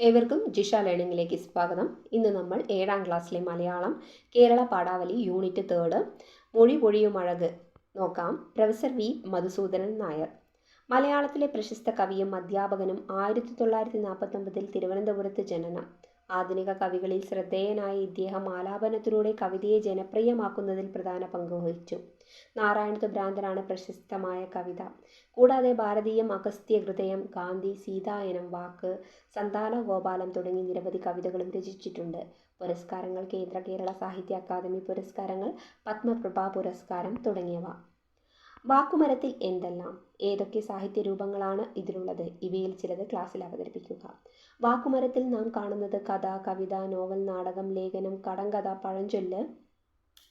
ഏവർക്കും ജിഷ ലേണിംഗിലേക്ക് സ്വാഗതം. ഇന്ന് നമ്മൾ ഏഴാം ക്ലാസ്സിലെ മലയാളം കേരള പാഠാവലി യൂണിറ്റ് തേർഡ് മൊഴി പൊഴിയും അഴക് നോക്കാം. Professor V. മധുസൂദനൻ നായർ. മലയാളത്തിലെ പ്രശസ്ത കവിയും അധ്യാപകനും ആയിരത്തി തൊള്ളായിരത്തി നാൽപ്പത്തൊമ്പതിൽ തിരുവനന്തപുരത്ത് ജനനം. ആധുനിക കവികളിൽ ശ്രദ്ധേയനായ ഇദ്ദേഹം ആലാപനത്തിലൂടെ കവിതയെ ജനപ്രിയമാക്കുന്നതിൽ പ്രധാന പങ്ക് വഹിച്ചു. നാരായണത്ത് ഭ്രാന്തനാണ് പ്രശസ്തമായ കവിത. കൂടാതെ ഭാരതീയം അഗസ്ത്യ ഹൃദയം ഗാന്ധി സീതായനം വാക്ക് സന്താന ഗോപാലം തുടങ്ങി നിരവധി കവിതകളും രചിച്ചിട്ടുണ്ട്. പുരസ്കാരങ്ങൾ കേന്ദ്ര കേരള സാഹിത്യ അക്കാദമി പുരസ്കാരങ്ങൾ പത്മപ്രഭ പുരസ്കാരം തുടങ്ങിയവ. വാക്കുമരത്തിൽ എന്തെല്ലാം? ഏതൊക്കെ സാഹിത്യ രൂപങ്ങളാണ് ഇതിലുള്ളത്? ഇവയിൽ ചിലത് ക്ലാസ്സിൽ അവതരിപ്പിക്കുക. വാക്കുമരത്തിൽ നാം കാണുന്നത് കഥ കവിത നോവൽ നാടകം ലേഖനം കടങ്കഥ പഴഞ്ചൊല്ല്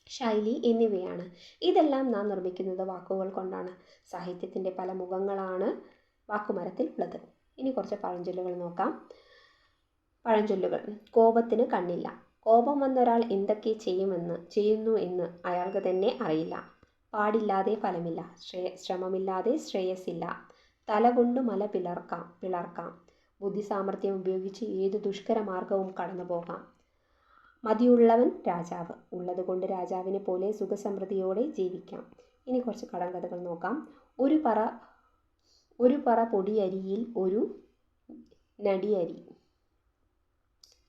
ശൈലി എന്നിവയാണ്. ഇതെല്ലാം നാം നിർമ്മിക്കുന്നത് വാക്കുകൾ കൊണ്ടാണ്. സാഹിത്യത്തിന്റെ പല മുഖങ്ങളാണ് വാക്കുമരത്തിൽ ഉള്ളത്. ഇനി കുറച്ച് പഴഞ്ചൊല്ലുകൾ നോക്കാം. പഴഞ്ചൊല്ലുകൾ. കോപത്തിന് കണ്ണില്ല. കോപം വന്നൊരാൾ എന്തൊക്കെ ചെയ്യുമെന്ന് ചെയ്യുന്നു എന്ന് അയാൾക്ക് തന്നെ അറിയില്ല. പാടില്ലാതെ ഫലമില്ല. ശ്രേ ശ്രമമില്ലാതെ ശ്രേയസ്സില്ല. തലകൊണ്ട് മല പിളർക്കാം പിളർക്കാം. ബുദ്ധി സാമർഥ്യം ഉപയോഗിച്ച് ഏത് ദുഷ്കരമാർഗവും കടന്നു പോകാം. മതിയുള്ളവൻ രാജാവ്. ഉള്ളതുകൊണ്ട് രാജാവിനെ പോലെ സുഖസമൃദ്ധിയോടെ ജീവിക്കാം. ഇനി കുറച്ച് കടങ്കഥകൾ നോക്കാം. ഒരു പറ ഒരു പറ പൊടിയരിയിൽ ഒരു നടിയരി.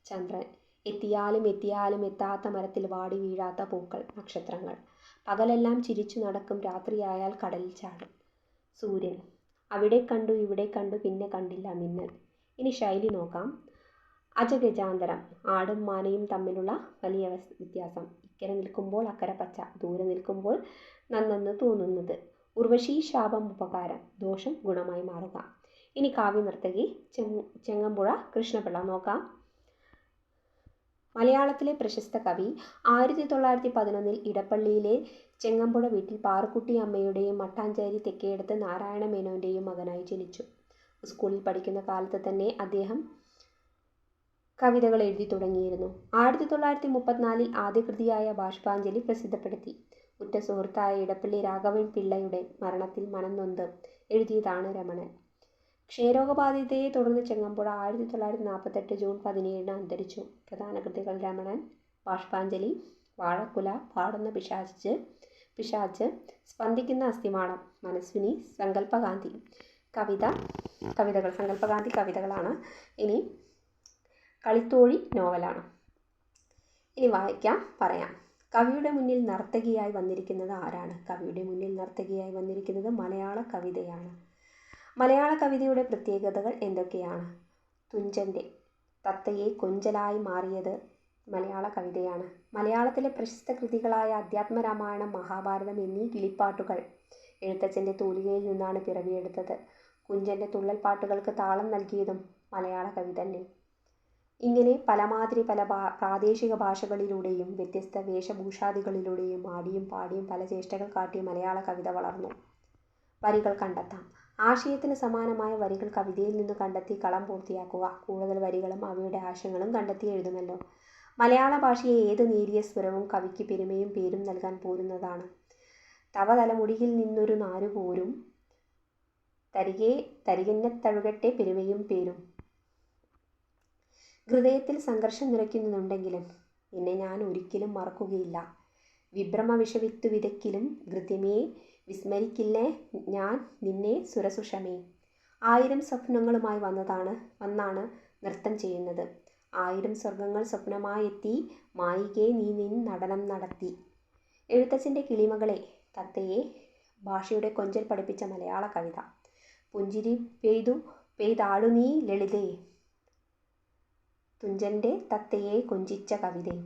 ചന്ദ്രൻ. എത്തിയാലും എത്തിയാലും എത്താത്ത മരത്തിൽ വാടി വീഴാത്ത പൂക്കൾ നക്ഷത്രങ്ങൾ. പകലെല്ലാം ചിരിച്ചു നടക്കും രാത്രിയായാൽ കടലിൽ ചാടും. സൂര്യൻ. അവിടെ കണ്ടു ഇവിടെ കണ്ടു പിന്നെ കണ്ടില്ല മിന്നൽ. ഇനി ശൈലി നോക്കാം. അജഗജാന്തരം. ആടും മാനയും തമ്മിലുള്ള വലിയ വ്യത്യാസം. ഇക്കരെ നിൽക്കുമ്പോൾ അക്കരെ പച്ച ദൂരെ നിൽക്കുമ്പോൾ നന്നെന്ന് തോന്നുന്നത്. ഉർവശി ശാപം ഉപകാരം. ദോഷം ഗുണമായി മാറുക. ഇനി കാവ്യ നർത്തകി ചെങ്ങമ്പുഴ കൃഷ്ണപിള്ള നോക്കാം. മലയാളത്തിലെ പ്രശസ്ത കവി ആയിരത്തി തൊള്ളായിരത്തി പതിനൊന്നിൽ ഇടപ്പള്ളിയിലെ ചെങ്ങമ്പുഴ വീട്ടിൽ പാറുക്കുട്ടി അമ്മയുടെയും മട്ടാഞ്ചേരി തെക്കേടത്ത് നാരായണ മേനോന്റെയും മകനായി ജനിച്ചു. സ്കൂളിൽ പഠിക്കുന്ന കാലത്ത് തന്നെ അദ്ദേഹം കവിതകൾ എഴുതി തുടങ്ങിയിരുന്നു. ആയിരത്തി തൊള്ളായിരത്തി മുപ്പത്തിനാലിൽ ആദ്യ കൃതിയായ ബാഷ്പാഞ്ജലി പ്രസിദ്ധപ്പെടുത്തി. ഉറ്റ സുഹൃത്തായ ഇടപ്പള്ളി രാഘവൻ പിള്ളയുടെ മരണത്തിൽ മനംനൊന്ത് എഴുതിയതാണ് രമണൻ. ക്ഷയരോഗബാധിതയെ തുടർന്ന് ചെങ്ങമ്പുഴ ആയിരത്തി തൊള്ളായിരത്തി നാൽപ്പത്തെട്ട് ജൂൺ പതിനേഴിന് അന്തരിച്ചു. പ്രധാന കൃതികൾ രമണൻ ബാഷ്പാഞ്ജലി വാഴക്കുല പാടുന്ന പിശാച്ച് പിശാച്ച് സ്പന്ദിക്കുന്ന അസ്ഥിമാളം മനസ്വിനി സങ്കല്പകാന്തി കവിത കവിതകൾ സങ്കല്പകാന്തി കവിതകളാണ്. ഇനി കളിത്തോഴി നോവലാണ്. ഇനി വായിക്കാം പറയാം. കവിയുടെ മുന്നിൽ നർത്തകിയായി വന്നിരിക്കുന്നത് ആരാണ്? കവിയുടെ മുന്നിൽ നർത്തകിയായി വന്നിരിക്കുന്നത് മലയാള കവിതയാണ്. മലയാള കവിതയുടെ പ്രത്യേകതകൾ എന്തൊക്കെയാണ്? തുഞ്ചന്റെ തത്തയെ കൊഞ്ചലായി മാറിയത് മലയാള കവിതയാണ് മലയാളത്തിലെ പ്രശസ്ത കൃതികളായ അധ്യാത്മരാമായണം മഹാഭാരതം എന്നീ കിളിപ്പാട്ടുകൾ എഴുത്തച്ഛന്റെ തൂലികയിൽ നിന്നാണ് പിറവിയെടുത്തത്. കുഞ്ചന്റെ തുള്ളൽ പാട്ടുകൾക്ക് താളം നൽകിയതും മലയാള കവി തന്നെ ഇങ്ങനെ പലമാതിരി പല പ്രാദേശിക ഭാഷകളിലൂടെയും വ്യത്യസ്ത വേഷഭൂഷാദികളിലൂടെയും ആടിയും പാടിയും പല ചേഷ്ടകൾ കാട്ടിയ മലയാള കവിത വളർന്നു. വരികൾ കണ്ടെത്താം. ആശയത്തിന് സമാനമായ വരികൾ കവിതയിൽ നിന്ന് കണ്ടെത്തി കളം പൂർത്തിയാക്കുക. കൂടുതൽ വരികളും അവയുടെ ആശയങ്ങളും കണ്ടെത്തി എഴുതുമല്ലോ. മലയാള ഭാഷയെ ഏത് നേരിയ സ്വരവും കവിക്ക് പെരുമയും പേരും നൽകാൻ പോരുന്നതാണ്. തവ തലമുടിയിൽ നിന്നൊരു നാരു പോരും തരികെ തരികന്നെ തഴുകട്ടെ പെരുമയും പേരും. ഹൃദയത്തിൽ സംഘർഷം നിറയ്ക്കുന്നുണ്ടെങ്കിലും എന്നെ ഞാൻ ഒരിക്കലും മറക്കുകയില്ല. വിഭ്രമ വിഷവിത്തു വിതയ്ക്കിലും ഹൃദ്യമേ വിസ്മരിക്കില്ലേ ഞാൻ നിന്നെ സുരസുഷമേ? ആയിരം സ്വപ്നങ്ങളുമായി വന്നതാണ് വന്നാണ് നൃത്തം ചെയ്യുന്നത്. ആയിരം സ്വർഗങ്ങൾ സ്വപ്നമായി എത്തി മായികെ നീ നിൻ നടനം നടത്തി. എഴുത്തച്ഛന്റെ കിളിമകളെ തത്തയെ ഭാഷയുടെ കൊഞ്ചൽ പഠിപ്പിച്ച മലയാള കവിത. പുഞ്ചിരി പെയ്തു പെയ്താടു നീ ലളിതേ. തുഞ്ചന്റെ തത്തയെ കൊഞ്ചിച്ച കവിതയും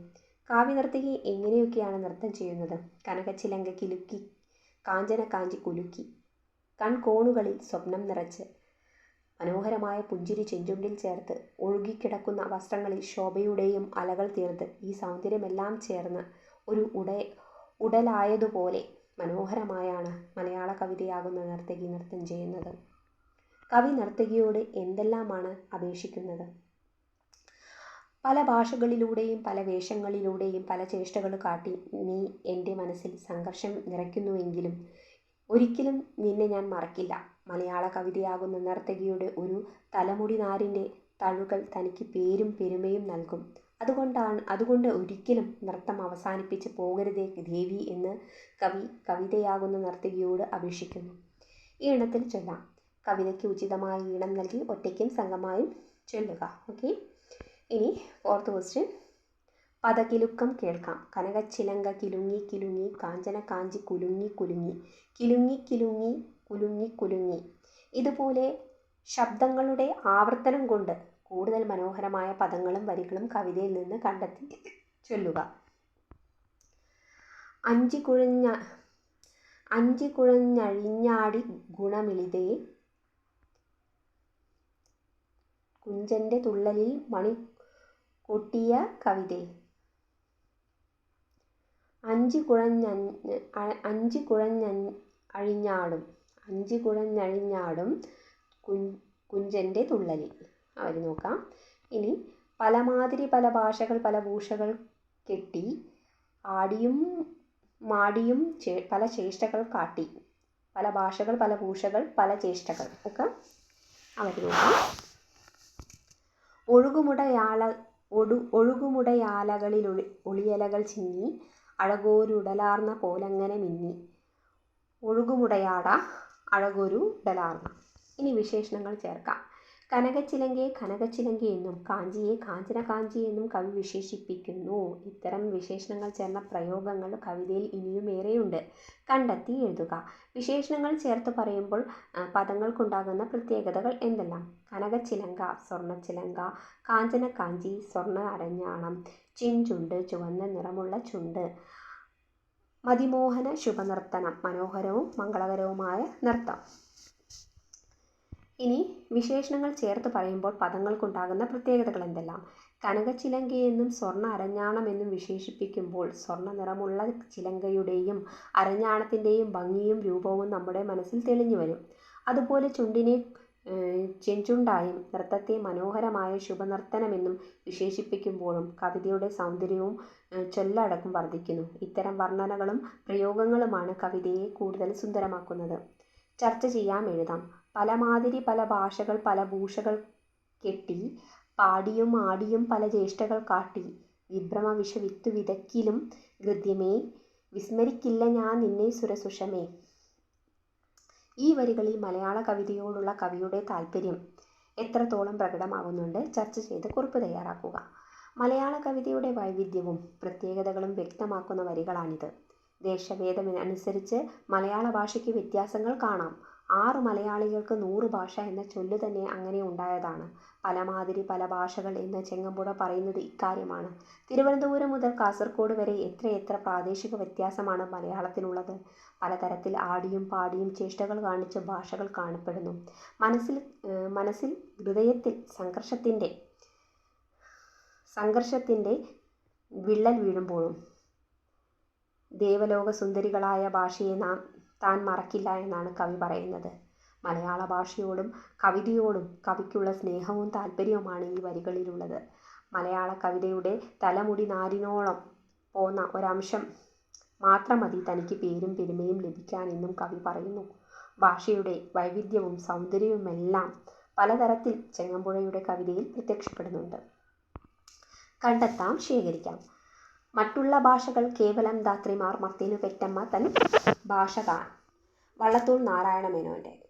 കാവ്യനർത്തകി എങ്ങനെയൊക്കെയാണ് നൃത്തം ചെയ്യുന്നത്? കനകച്ചിലങ്ക കിലുക്കി കാഞ്ചന കാഞ്ചി കുലുക്കി. കൺകോണുകളിൽ സ്വപ്നം നിറച്ച്. മനോഹരമായ പുഞ്ചിരി ചെഞ്ചുണ്ടിൽ ചേർത്ത് ഒഴുകിക്കിടക്കുന്ന വസ്ത്രങ്ങളിൽ ശോഭയുടെയും അലകൾ തീർത്ത് ഈ സൗന്ദര്യമെല്ലാം ചേർന്ന് ഒരു ഉട ഉടലായതുപോലെ മനോഹരമായാണ് മലയാള കവിതയാകുന്ന നർത്തകി നൃത്തം ചെയ്യുന്നത്. കവി നർത്തകിയോട് എന്തെല്ലാമാണ് അപേക്ഷിക്കുന്നത്? പല ഭാഷകളിലൂടെയും പല വേഷങ്ങളിലൂടെയും പല ചേഷ്ടകൾ കാട്ടി നീ എന്റെ മനസ്സിൽ സംഘർഷം നിറയ്ക്കുന്നുവെങ്കിലും ഒരിക്കലും നിന്നെ ഞാൻ മറക്കില്ല. മലയാള കവിതയാകുന്ന നർത്തകിയുടെ ഒരു തലമുടി നാരിന്റെ തഴുകൾ തനിക്ക് പേരും പെരുമയും നൽകും. അതുകൊണ്ടാണ് അതുകൊണ്ട് ഒരിക്കലും നൃത്തം അവസാനിപ്പിച്ച് പോകരുതേ ദേവി എന്ന് കവി കവിതയാകുന്ന നർത്തകിയോട് അപേക്ഷിക്കുന്നു. ഈ ഇണത്തിൽ ചൊല്ലാം. കവിതയ്ക്ക് ഉചിതമായ ഈണം നൽകി ഒറ്റയ്ക്കും സംഘമായും ചൊല്ലുക. ഓക്കെ? ഇനി ഫോർത്ത് ക്വസ്റ്റ്യൻ പദകിലുക്കം കേൾക്കാം. കനകച്ചിലങ്ക കിലുങ്ങി കിലുങ്ങി കാഞ്ചന കാഞ്ചി കുലുങ്ങി കുലുങ്ങി കിലുങ്ങി കിലുങ്ങി കുലുങ്ങി കുലുങ്ങി. ഇതുപോലെ ശബ്ദങ്ങളുടെ ആവർത്തനം കൊണ്ട് കൂടുതൽ മനോഹരമായ പദങ്ങളും വരികളും കവിതയിൽ നിന്ന് കണ്ടെത്തി ചൊല്ലുക. അഞ്ചി കുഴഞ്ഞ അഞ്ചി കുഴഞ്ഞഴിഞ്ഞാടി ഗുണമിളിതേ. കുഞ്ചന്റെ തുള്ളലിൽ മണി കൊട്ടിയ കവിതേ. അഞ്ച് കുഴഞ്ഞ അഞ്ച് കുഴഞ്ഞ അഴിഞ്ഞാടും അഞ്ച് കുഴഞ്ഞഴിഞ്ഞാടും കുഞ്ചന്റെ തുള്ളലിൽ. അവർ നോക്കാം. ഇനി പലമാതിരി പല ഭാഷകൾ പല ഭൂഷകൾ കെട്ടി ആടിയും മാടിയും പല ചേഷ്ടകൾ കാട്ടി. പല ഭാഷകൾ പല ഭൂഷകൾ പല ചേഷ്ടകൾ. ഒക്കെ അവർ നോക്കാം. ഒഴുകുമുടയാള ഒടു ഒഴുകുമുടയാലകളിൽ ഒളി ഒളിയലകൾ ചിന്നി അഴകോരുടലാർന്ന പോലങ്ങനെ മിന്നി. ഒഴുകുമുടയാട അഴകൊരു ഉടലാർന്ന ഇനി വിശേഷണങ്ങൾ ചേർക്കാം. കനകച്ചിലങ്കയെ കനകച്ചിലങ്കി എന്നും കാഞ്ചിയെ കാഞ്ചന കാഞ്ചി എന്നും കവി വിശേഷിപ്പിക്കുന്നു. ഇത്തരം വിശേഷണങ്ങൾ ചേർന്ന പ്രയോഗങ്ങൾ കവിതയിൽ ഇനിയും ഏറെയുണ്ട്. കണ്ടെത്തി എഴുതുക. വിശേഷണങ്ങൾ ചേർത്ത് പറയുമ്പോൾ പദങ്ങൾക്കുണ്ടാകുന്ന പ്രത്യേകതകൾ എന്തെല്ലാം? കനകച്ചിലങ്ക സ്വർണച്ചിലങ്ക കാഞ്ചന കാഞ്ചി സ്വർണ അരഞ്ഞാണം ചിഞ്ചുണ്ട് ചുവന്ന നിറമുള്ള ചുണ്ട് മതിമോഹന ശുഭനർത്തനം മനോഹരവും മംഗളകരവുമായ നൃത്തം. ഇനി വിശേഷണങ്ങൾ ചേർത്ത് പറയുമ്പോൾ പദങ്ങൾക്കുണ്ടാകുന്ന പ്രത്യേകതകൾ എന്തെല്ലാം? കനകച്ചിലങ്കയെന്നും സ്വർണ അരഞ്ഞാണമെന്നും വിശേഷിപ്പിക്കുമ്പോൾ സ്വർണ നിറമുള്ള ചിലങ്കയുടെയും അരഞ്ഞാണത്തിന്റെയും ഭംഗിയും രൂപവും നമ്മുടെ മനസ്സിൽ തെളിഞ്ഞു വരും. അതുപോലെ ചുണ്ടിനെ ചെഞ്ചുണ്ടായും നൃത്തത്തെ മനോഹരമായ ശുഭനർത്തനമെന്നും വിശേഷിപ്പിക്കുമ്പോഴും കവിതയുടെ സൗന്ദര്യവും ചൊല്ലടക്കം വർദ്ധിക്കുന്നു. ഇത്തരം വർണനകളും പ്രയോഗങ്ങളുമാണ് കവിതയെ കൂടുതൽ സുന്ദരമാക്കുന്നത്. ചർച്ച ചെയ്യാം എഴുതാം. പല മാതിരി പല ഭാഷകൾ പല ഭൂഷകൾ കെട്ടി പാടിയും ആടിയും പല ചേഷ്ടകൾ കാട്ടി. വിഭ്രമ വിഷവിത്തു വിതക്കിലും ഗദ്യമേ വിസ്മരിക്കില്ല ഞാൻ നിന്നെ സുരസുഷമേ. ഈ വരികളിൽ മലയാള കവിതയോടുള്ള കവിയുടെ താല്പര്യം എത്രത്തോളം പ്രകടമാകുന്നുണ്ട് ചർച്ച ചെയ്ത് കുറിപ്പ് തയ്യാറാക്കുക. മലയാള കവിതയുടെ വൈവിധ്യവും പ്രത്യേകതകളും വ്യക്തമാക്കുന്ന വരികളാണിത്. ദേശഭേദമനുസരിച്ച് മലയാള ഭാഷയ്ക്ക് വ്യത്യാസങ്ങൾ കാണാം. ആറ് മലയാളികൾക്ക് നൂറ് ഭാഷ എന്ന ചൊല്ലു തന്നെ അങ്ങനെ ഉണ്ടായതാണ്. പല മാതിരി പല ഭാഷകൾ എന്ന് ചെങ്ങമ്പുഴ പറയുന്നത് ഇക്കാര്യമാണ്. തിരുവനന്തപുരം മുതൽ കാസർഗോഡ് വരെ എത്രയെത്ര പ്രാദേശിക വ്യത്യാസമാണ് മലയാളത്തിനുള്ളത്. പലതരത്തിൽ ആടിയും പാടിയും ചേഷ്ടകൾ കാണിച്ച ഭാഷകൾ കാണപ്പെടുന്നു. മനസ്സിൽ മനസ്സിൽ ഹൃദയത്തിൽ സംഘർഷത്തിന്റെ വിള്ളൽ വീഴുമ്പോഴും ദേവലോക സുന്ദരികളായ ഭാഷയെ നാം താൻ മറക്കില്ല എന്നാണ് കവി പറയുന്നത്. മലയാള ഭാഷയോടും കവിതയോടും കവിക്കുള്ള സ്നേഹവും താല്പര്യവുമാണ് ഈ വരികളിലുള്ളത്. മലയാള കവിതയുടെ തലമുടി നാരിനോളം പോന്ന ഒരംശം മാത്രം മതി തനിക്ക് പേരും പെരുമയും ലഭിക്കാനെന്നും കവി പറയുന്നു. ഭാഷയുടെ വൈവിധ്യവും സൗന്ദര്യവുമെല്ലാം പലതരത്തിൽ ചെങ്ങമ്പുഴയുടെ കവിതയിൽ പ്രത്യക്ഷപ്പെടുന്നുണ്ട്. കണ്ടെത്താം ശേഖരിക്കാം. മറ്റുള്ള ഭാഷകൾ കേവലം ധാത്രിമാർ മത്തേനു പെറ്റമ്മ തൻ ഭാഷ വള്ളത്തോൾ നാരായണ മേനോന്റെ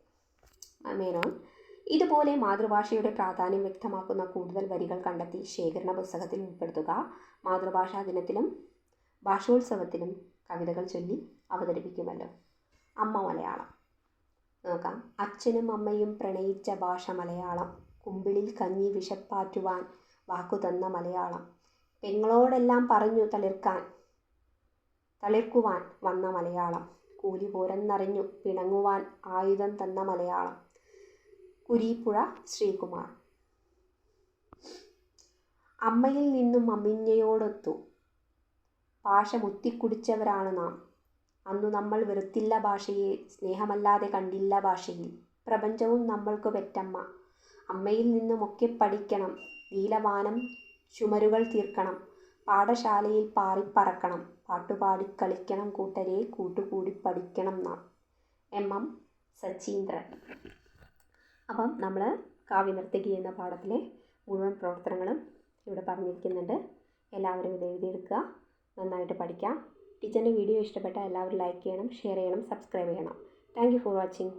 മേനോൻ ഇതുപോലെ മാതൃഭാഷയുടെ പ്രാധാന്യം വ്യക്തമാക്കുന്ന കൂടുതൽ വരികൾ കണ്ടെത്തി ശേഖരണ പുസ്തകത്തിൽ ഉൾപ്പെടുത്തുക. മാതൃഭാഷാ ദിനത്തിലും ഭാഷോത്സവത്തിലും കവിതകൾ ചൊല്ലി അവതരിപ്പിക്കുമല്ലോ. അമ്മ മലയാളം. നോക്കാം. അച്ഛനും അമ്മയും പ്രണയിച്ച ഭാഷ മലയാളം. കുമ്പിളിൽ കഞ്ഞി വിഷപ്പാറ്റുവാൻ വാക്കു തന്ന മലയാളം. പെങ്ങളോടെല്ലാം പറഞ്ഞു തളിർക്കാൻ തളിർക്കുവാൻ വന്ന മലയാളം. കൂലി പോരെന്നറിഞ്ഞു പിണങ്ങുവാൻ ആയുധം തന്ന മലയാളം. കുരീപ്പുഴ ശ്രീകുമാർ. അമ്മയിൽ നിന്നും അമ്മിഞ്ഞയോടൊത്തു ഭാഷ മുത്തിക്കുടിച്ചവരാണ് നാം. അന്നു നമ്മൾ വെറുത്തില്ല ഭാഷയെ സ്നേഹമല്ലാതെ കണ്ടില്ല ഭാഷയിൽ. പ്രപഞ്ചവും നമ്മൾക്ക് പെറ്റമ്മ. അമ്മയിൽ നിന്നുമൊക്കെ പഠിക്കണം. നീലവാനം ചുമരുകൾ തീർക്കണം. പാഠശാലയിൽ പാറിപ്പറക്കണം. പാട്ടുപാടി കളിക്കണം കൂട്ടരെ കൂട്ടുകൂടി പഠിക്കണം എന്നാണ് എം. എം. സച്ചീന്ദ്രൻ. അപ്പം നമ്മൾ കാവ്യനർത്തകി എന്ന പാഠത്തിലെ മുഴുവൻ പ്രവർത്തനങ്ങളും ഇവിടെ പറഞ്ഞിരിക്കുന്നുണ്ട്. എല്ലാവരും ഇത് എഴുതിയെടുക്കുക നന്നായിട്ട് പഠിക്കാം. ടീച്ചറിന്റെ വീഡിയോ ഇഷ്ടപ്പെട്ടാൽ എല്ലാവരും ലൈക്ക് ചെയ്യണം ഷെയർ ചെയ്യണം സബ്സ്ക്രൈബ് ചെയ്യണം. Thank you for watching